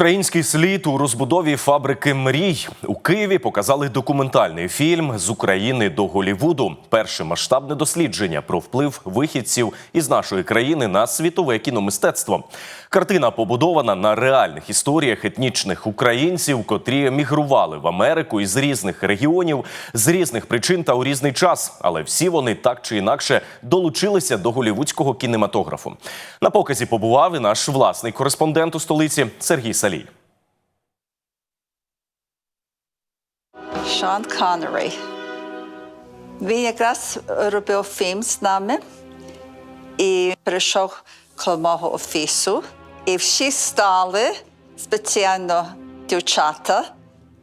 Український слід у розбудові фабрики мрій у Києві показали документальний фільм з України до Голівуду. Перше масштабне дослідження про вплив вихідців із нашої країни на світове кіномистецтво. Картина побудована на реальних історіях етнічних українців, котрі емігрували в Америку із різних регіонів з різних причин та у різний час. Але всі вони так чи інакше долучилися до голівудського кінематографу. На показі побував і наш власний кореспондент у столиці Сергій Салій. Шон Коннері. Він якраз робив фільм з нами і прийшов до мого офісу. І всі стали спеціально дівчата,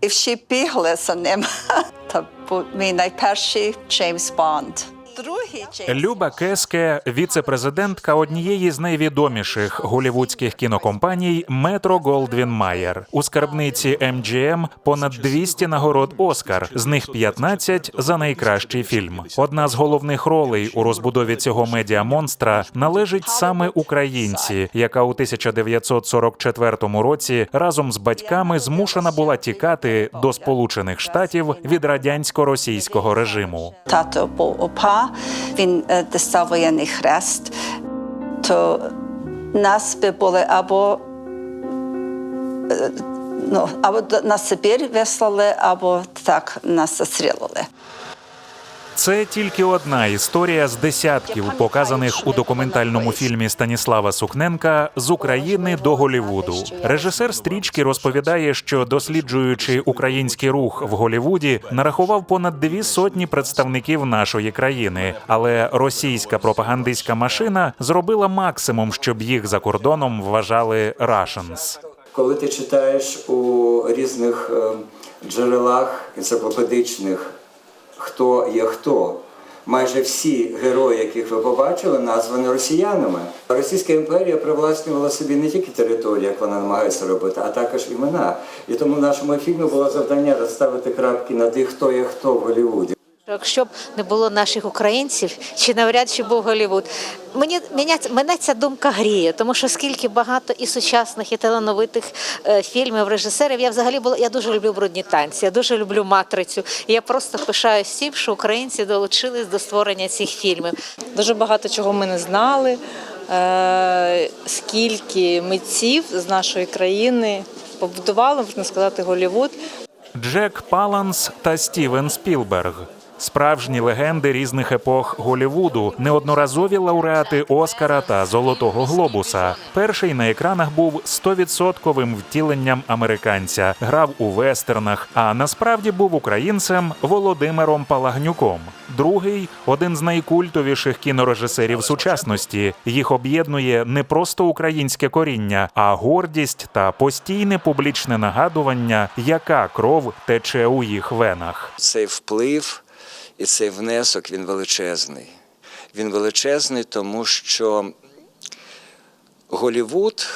і всі бігли за ним. Це був мій найперший Джеймс Бонд. Другий Люба Кеске, віце-президентка однієї з найвідоміших голівудських кінокомпаній Метро Голдвін Майер. У скарбниці MGM понад 200 нагород Оскар, з них 15 за найкращий фільм. Одна з головних ролей у розбудові цього медіамонстра належить саме українці, яка у 1944 році разом з батьками змушена була тікати до Сполучених Штатів від радянсько-російського режиму. Тато був Він е, дістав воєнний хрест, то нас би були або, е, ну, або на Сибір вислали, або так нас застрілили. Це тільки одна історія з десятків, показаних у документальному фільмі Станіслава Сукненка з України до Голівуду. Режисер стрічки розповідає, що досліджуючи український рух в Голівуді, нарахував понад дві сотні представників нашої країни. Але російська пропагандистська машина зробила максимум, щоб їх за кордоном вважали Russians. Коли ти читаєш у різних е, джерелах енциклопедичних, хто є хто, майже всі герої, яких ви побачили, названі росіянами. Російська імперія привласнювала собі не тільки територію, як вона намагається робити, а також імена. І тому в нашому фільмі було завдання розставити крапки на тих, хто є хто в Голлівуді. Якщо б не було наших українців, чи навряд чи був Голівуд. Мені мене, мене ця думка гріє, тому що скільки багато і сучасних, і талановитих е, фільмів, режисерів. Я взагалі була. Я дуже люблю брудні танці, я дуже люблю матрицю. І я просто пишаюсь тим, що українці долучились до створення цих фільмів. Дуже багато чого ми не знали. Е, Скільки митців з нашої країни побудували, можна сказати, Голлівуд. Джек Паланс та Стівен Спілберг. Справжні легенди різних епох Голівуду, неодноразові лауреати Оскара та Золотого Глобуса. Перший на екранах був стовідсотковим втіленням американця, грав у вестернах, а насправді був українцем Володимиром Палагнюком. Другий один з найкультовіших кінорежисерів сучасності. Їх об'єднує не просто українське коріння, а гордість та постійне публічне нагадування, яка кров тече у їх венах. Цей вплив і цей внесок він величезний. Він величезний, тому що Голівуд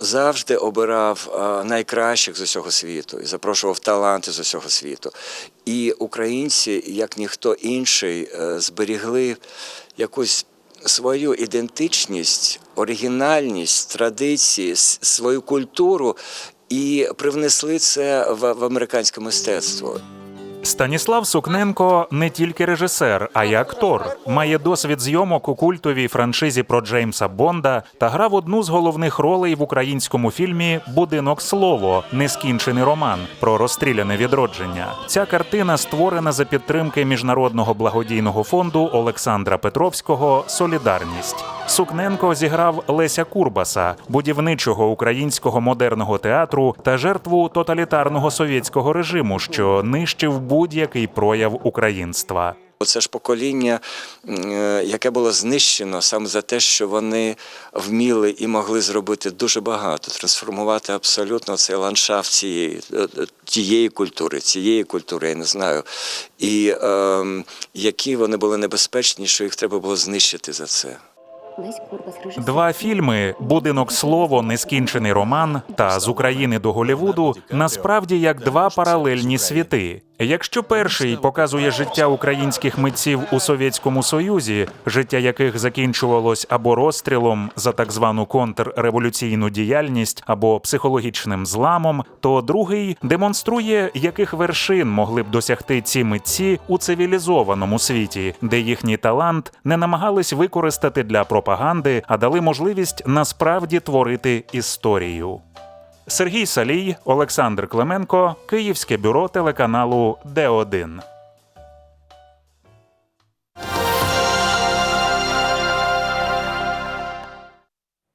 завжди обирав е, найкращих з усього світу і запрошував таланти з усього світу. І українці, як ніхто інший, е, зберігли якусь свою ідентичність, оригінальність, традиції, свою культуру і привнесли це в, в американське мистецтво. Станіслав Сукненко не тільки режисер, а й актор. Має досвід зйомок у культовій франшизі про Джеймса Бонда та грав одну з головних ролей в українському фільмі Будинок слово нескінчений роман про розстріляне відродження. Ця картина створена за підтримки міжнародного благодійного фонду Олександра Петровського Солідарність. Сукненко зіграв Леся Курбаса, будівничого українського модерного театру та жертву тоталітарного совєтського режиму, що нищив будь-який прояв українства. Це ж покоління, е, яке було знищено саме за те, що вони вміли і могли зробити дуже багато, трансформувати абсолютно цей ландшафт цієї е, е, тієї культури, цієї культури, я не знаю. І ем, які вони були небезпечні, що їх треба було знищити за це. Два фільми Будинок слово, нескінчений роман та з України до Голівуду насправді як два паралельні світи. Якщо перший показує життя українських митців у Совєтському Союзі, життя яких закінчувалось або розстрілом за так звану контрреволюційну діяльність, або психологічним зламом, то другий демонструє, яких вершин могли б досягти ці митці у цивілізованому світі, де їхній талант не намагались використати для пропаганди, а дали можливість насправді творити історію. Сергій Салій, Олександр Клименко, Київське бюро телеканалу Д1.